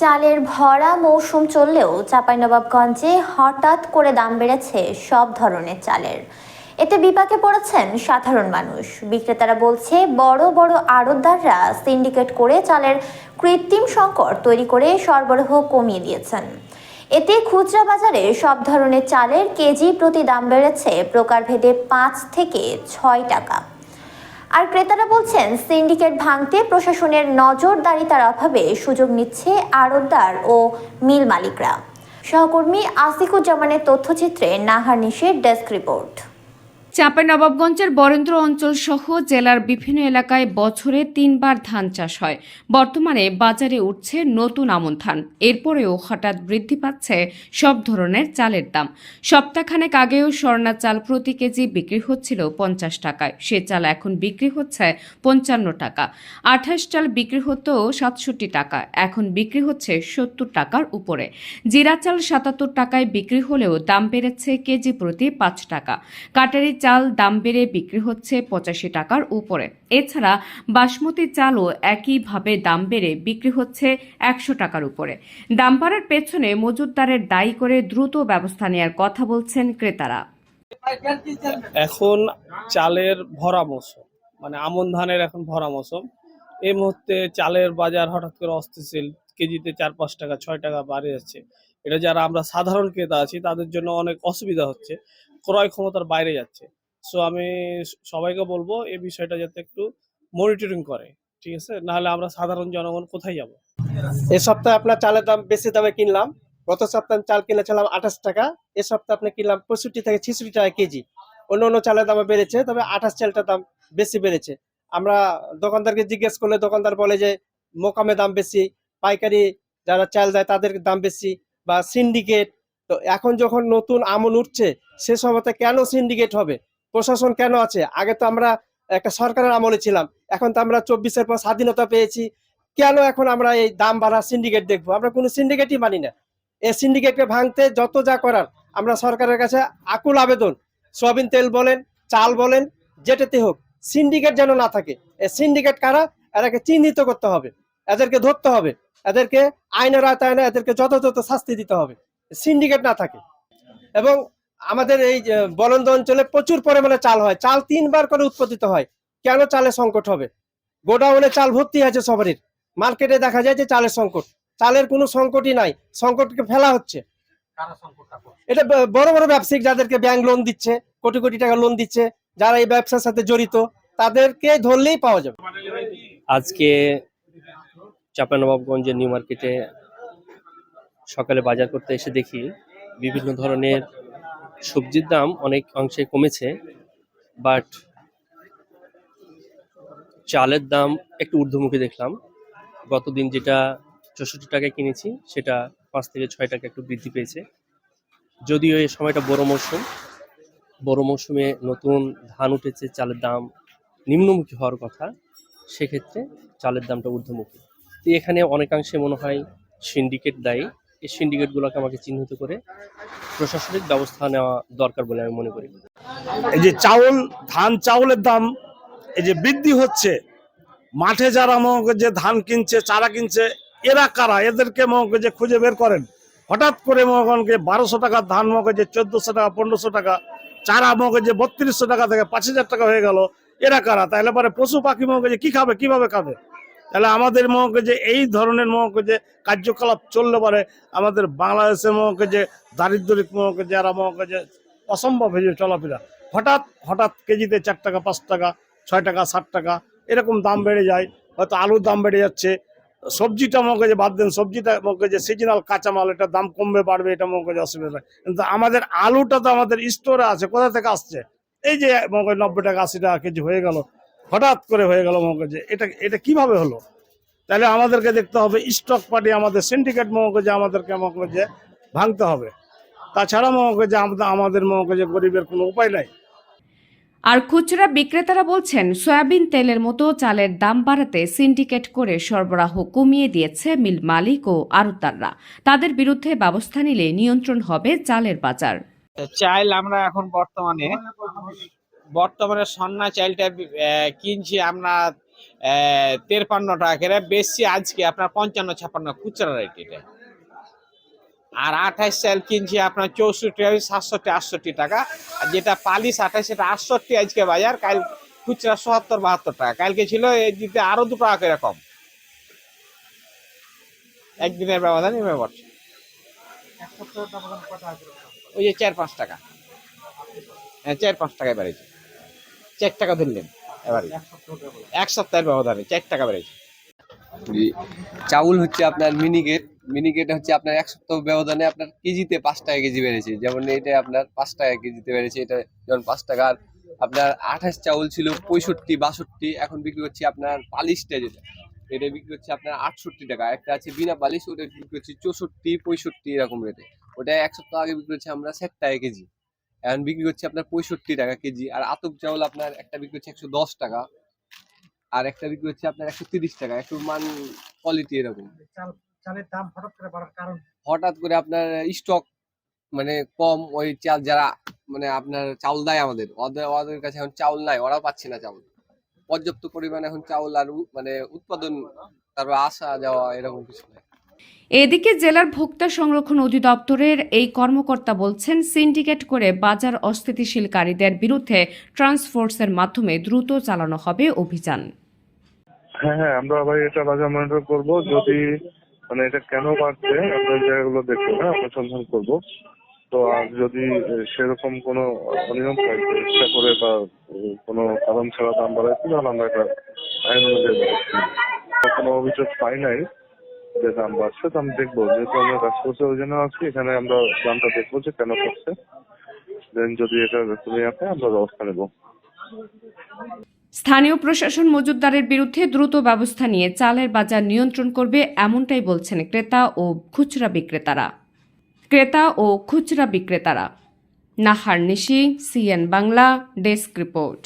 চালের ভরা মৌসুম চললেও চাঁপাইনবাবগঞ্জে হঠাৎ করে দাম বেড়েছে সব ধরনের চালের। এতে বিপাকে পড়েছেন সাধারণ মানুষ। বিক্রেতারা বলছে, বড় বড় আড়তদাররা সিন্ডিকেট করে চালের কৃত্রিম সংকট তৈরি করে সরবরাহ কমিয়ে দিয়েছেন। এতে খুচরা বাজারে সব ধরনের চালের কেজি প্রতি দাম বেড়েছে প্রকারভেদে পাঁচ থেকে ছয় টাকা। আর ক্রেতারা বলছেন, সিন্ডিকেট ভাঙতে প্রশাসনের নজরদারিতার অভাবে সুযোগ নিচ্ছে আড়তদার ও মিল মালিকরা। সহকর্মী আসিকুজ্জামানের তথ্যচিত্রে নাহার নিশের ডেস্ক রিপোর্ট। চাঁপাইনবাবগঞ্জের বরেন্দ্র অঞ্চল সহ জেলার বিভিন্ন এলাকায় বছরে তিনবার ধান চাষ হয়। বর্তমানে বাজারে উঠছে নতুন আমন ধান। এরপরেও হঠাৎ বৃদ্ধি পাচ্ছে সব ধরনের চালের দাম। সপ্তাহখানেক আগেও স্বর্ণা চাল প্রতি কেজি বিক্রি হচ্ছিল পঞ্চাশ টাকায়। সে চাল এখন বিক্রি হচ্ছে পঞ্চান্ন টাকা। আঠাশ চাল বিক্রি হতো সাতষট্টি টাকা। এখন বিক্রি হচ্ছে সত্তর টাকার উপরে। জিরা চাল সাতাত্তর টাকায় বিক্রি হলেও দাম বেড়েছে কেজি প্রতি পাঁচ টাকা। কাটারি চাল দাম বেড়ে বিক্রি হচ্ছে পঁচাশি টাকার উপরে। এছাড়া বাসমতি চালও একইভাবে দাম বেড়ে বিক্রি হচ্ছে একশো টাকার উপরে। দাম বাড়ার পেছনে মজুতদারের দায়ী করে দ্রুত ব্যবস্থা নেওয়ার কথা বলছেন ক্রেতারা। এখন চালের ভরা মৌসুম মানে আমন ধানের এখন ভরা মৌসুম। এই মুহূর্তে চালের বাজার হঠাৎ করে অস্থিতিশীল, কেজিতে চার পাঁচ টাকা, ছয় টাকা বাড়ে যাচ্ছে এটা যারা আমরা সাধারণ ক্রেতা আছি, তাদের জন্য অনেক অসুবিধা হচ্ছে। ক্রয় ক্ষমতার বাইরে যাচ্ছে। সো আমি সবাইকে বলব এই বিষয়টা যাতে একটু মনিটরিং করে, ঠিক আছে? নাহলে আমরা সাধারণ জনগণ কোথায় যাব? এ সপ্তাহে আপনার চালের দাম, বেশি দামে কিনলাম। গত সপ্তাহে আমি চাল কিনেছিলাম আঠাশ টাকা। এ সপ্তাহে আপনি কিনলাম পঁয়ষট্টি থেকে ছেষট্টি টাকা কেজি। অন্য অন্য চালের দাম বেড়েছে, তবে আঠাশ চালটার দাম বেশি বেড়েছে। আমরা দোকানদারকে জিজ্ঞেস করলে দোকানদার বলে যে, মোকামে দাম বেশি, পাইকারি যারা চাল দেয় তাদের দাম বেশি, বা সিন্ডিকেট তো এখন যখন নতুন আমল উঠছে, সে সময়তে কেন সিন্ডিকেট হবে? প্রশাসন কেন আছে? আগে তো আমরা একটা সরকারের আমলে ছিলাম, এখন তো আমরা চব্বিশের পর স্বাধীনতা পেয়েছি। কেন এখন আমরা এই দাম বাড়া সিন্ডিকেট দেখব? আমরা কোনো সিন্ডিকেটই মানি না। এই সিন্ডিকেটকে ভাঙতে যত যা করার, আমরা সরকারের কাছে আকুল আবেদন। সয়াবিন তেল বলেন, চাল বলেন, যেটাতে হোক সিন্ডিকেট যেন না থাকে। এই সিন্ডিকেট কারা? এদেরকে চিহ্নিত করতে হবে। এদেরকে ধরতে হবে। এদেরকে আইনের আয়তায়নে এদেরকে যথাযথ শাস্তি দিতে হবে। সিন্ডিকেট না থাকে। এবং আমাদের এই যে বলন্দ অঞ্চলে প্রচুর পরিমাণে চাল হয়। চাল তিনবার করে উৎপাদিত হয়। কেন চালের সংকট হবে? গোডাউনে চাল ভর্তি আছে সবারই। মার্কেটে দেখা যায় যে চালের সংকট। চালের কোনো সংকটই নাই। সংকটকে ফেলা হচ্ছে। এটা বড় বড় ব্যবসায়িক যাদেরকে ব্যাংক লোন দিচ্ছে কোটি কোটি টাকা লোন দিচ্ছে যারা এই ব্যবসার সাথে জড়িত তাদেরকে ধরলেই পাওয়া যাবে। আজকে চাঁপানবাবগঞ্জের নিউ মার্কেটে সকালে বাজার করতে এসে দেখি বিভিন্ন ধরনের সবজির দাম অনেক অংশে কমেছে বাট চালের দাম একটু ঊর্ধ্বমুখী দেখলাম। গতদিন যেটা চৌষট্টি টাকায় কিনেছি, সেটা পাঁচ থেকে ছয় টাকা একটু বৃদ্ধি পেয়েছে। যদিও এই সময়টা বড় মরশুম, বড় মরশুমে নতুন ধান উঠেছে, চালের দাম নিম্নমুখী হওয়ার কথা, সেক্ষেত্রে চালের দামটা ঊর্ধ্বমুখী। তো এখানে অনেকাংশে মনে হয় সিন্ডিকেট দায়ী। এই সিন্ডিকেটগুলোকে আমাকে চিহ্নিত করে প্রশাসনিক ব্যবস্থা নেওয়া দরকার বলে আমি মনে করি। এই যে চাউল, ধান চাউলের দাম এই যে বৃদ্ধি হচ্ছে, মাঠে যারা করেন যে ধান কিনছে, চারা কিনছে, এরা কারা? এদেরকে করেন যে খুঁজে বের করেন? হঠাৎ করে মনে বারোশো টাকা, ধান করেন যে চোদ্দশো টাকা, পনেরোশো টাকা, চারা করেন যে বত্রিশশো টাকা থেকে পাঁচ হাজার টাকা হয়ে গেল, এরা কারা? তাহলে পরে পশু পাখি করেন যে কি খাবে, কীভাবে খাবে? তাহলে আমাদের যে এই ধরনের যে কার্যকলাপ চললে পারে, আমাদের বাংলাদেশের যে দারিদ্রিক যারা মনে যে অসম্ভব হয়ে যাবে চলাফেরা। হঠাৎ হঠাৎ কেজিতে চার টাকা, পাঁচ টাকা, ছয় টাকা, সাত টাকা, এরকম দাম বেড়ে যায়, হয়তো আলুর দাম বেড়ে যাচ্ছে। সবজিটা যে বাদ দেন, সবজিটা যে সিজনাল কাঁচামাল, এটা দাম কমবে, বাড়বে, এটা যে অসুবিধা। কিন্তু আমাদের আলুটা তো আমাদের স্টোরে আছে, কোথা থেকে আসছে? এই যে মনে নব্বই টাকা, আশি টাকা কেজি হয়ে গেল হঠাৎ করে হয়ে গেল যে এটা এটা কীভাবে হলো? তাহলে আমাদেরকে দেখতে হবে স্টক পার্টি আমাদের সিন্ডিকেট মনে আমাদেরকে যে ভাঙতে হবে। তাছাড়া যে আমাদের আমাদের মনে গরিবের কোনো উপায় নাই। আর খুচরা বিক্রেতারা বলছেন সয়াবিন তেলের মতো চালের দাম বাড়াতে সিন্ডিকেট করে সরবরাহ কমিয়ে দিয়েছে মিল মালিক ও আড়তদাররা। তাদের বিরুদ্ধে ব্যবস্থা নিলে নিয়ন্ত্রণ হবে চালের বাজার। চাইল আমরা এখন বর্তমানে বর্তমানে সন্না চাইলটা কিনছি আমরা তেরপান্ন টাকা করে বেশি আজকে আপনার পঞ্চান্ন ছাপান্ন খুচরা রেট এটা। আর আঠাশ চাল কিনছি আপনার চৌষট্টি সাতষট্টি আটষট্টি টাকা। আর যেটা পালিশ আঠাশ সেটা আটষট্টি আজকে বাজার কাল খুচরা সত্তর বাহাত্তর টাকা। কালকে ছিল এই দিতে আরও দু টাকা করে কম। একদিনের ব্যবধান এভাবে বাড়ছে ওই যে চার পাঁচ টাকা। হ্যাঁ চার পাঁচ টাকায় বেড়েছে চার টাকা ধরলেন। এবারে। এক সপ্তাহের ব্যবধানে চার টাকা বেড়েছে। চাউল হচ্ছে আপনার মিনিকেট মিনিকেট হচ্ছে আপনার এক সপ্তাহ ব্যবধানে আপনার কেজিতে পাঁচ টাকা কেজি বেড়েছে। যেমন এটা আপনার পাঁচ টাকা কেজিতে বেড়েছে। এটা যেমন পাঁচ টাকা। আর আপনার আঠাশ চাউল ছিল পঁয়ষট্টি বাষট্টি। এখন বিক্রি হচ্ছে আপনার পালিশটা যেটা এটা বিক্রি হচ্ছে আপনার আটষট্টি টাকা। একটা আছে বিনা পালিশ ওটা বিক্রি হচ্ছে চৌষট্টি পঁয়ষট্টি এরকম রেটে ওটা এক সপ্তাহ আগে বিক্রি হচ্ছে আমরা ষাট টাকা কেজি। এখন বিক্রি হচ্ছে আপনার পঁয়ষট্টি টাকা কেজি আর আতপ চাউল আপনার একটা বিক্রি হচ্ছে একশো দশ টাকা আর একটা বিক্রি হচ্ছে আপনার একশো তিরিশ টাকা একটু মান কোয়ালিটি এরকম। চালের দাম হঠাৎ করে বাড়ার কারণ? হঠাৎ করে আপনার স্টক মানে কম ওই চাল যারা মানে আপনার চাউল দেয় আমাদের ওদের ওদের কাছে এখন চাউল নাই ওরাও পাচ্ছে না চাউল। পর্যাপ্ত পরিমাণে এখন চাউল আর মানে উৎপাদন তারপর আসা যাওয়া এরকম কিছু নাই। এদিকে জেলার ভোক্তা সংরক্ষণ অধিদপ্তরের এই কর্মকর্তা বলছেন, সিন্ডিকেট করে বাজার অস্থিতিশীলকারীদের বিরুদ্ধে ট্রান্সফোর্সের মাধ্যমে দ্রুত চালানো হবে অভিযান। হ্যাঁ হ্যাঁ আমরা ভাই এটা বাজার মনিটর করব। যদি মানে এটা কেন বাড়ছে ওই জায়গাগুলো দেখব হ্যাঁ অনুসন্ধান করব। তো আর যদি সেরকম কোনো অনিয়ম ইচ্ছা করে বা কোনো কারণ ছাড়া দাম বাড়াইছে তাহলে আমরা এটা আইন অনুযায়ী কোনো অভিযোগ পাই নাই যে দাম বাড়ছে, তো আমি দেখব। যেহেতু আমরা রাজপথে ওই জন্য আছি। এখানে আমরা দামটা দেখব যে কেন করছে। দেন যদি এটা কমে আসে আমরা ব্যবস্থা নেব। স্থানীয় প্রশাসন মজুতদারের বিরুদ্ধে দ্রুত ব্যবস্থা নিয়ে চালের বাজার নিয়ন্ত্রণ করবে এমনটাই বলছেন ক্রেতা ও খুচরা বিক্রেতারা। ক্রেতা ও খুচরা বিক্রেতারা। Nahar Nishi, CN Bangla, desk report.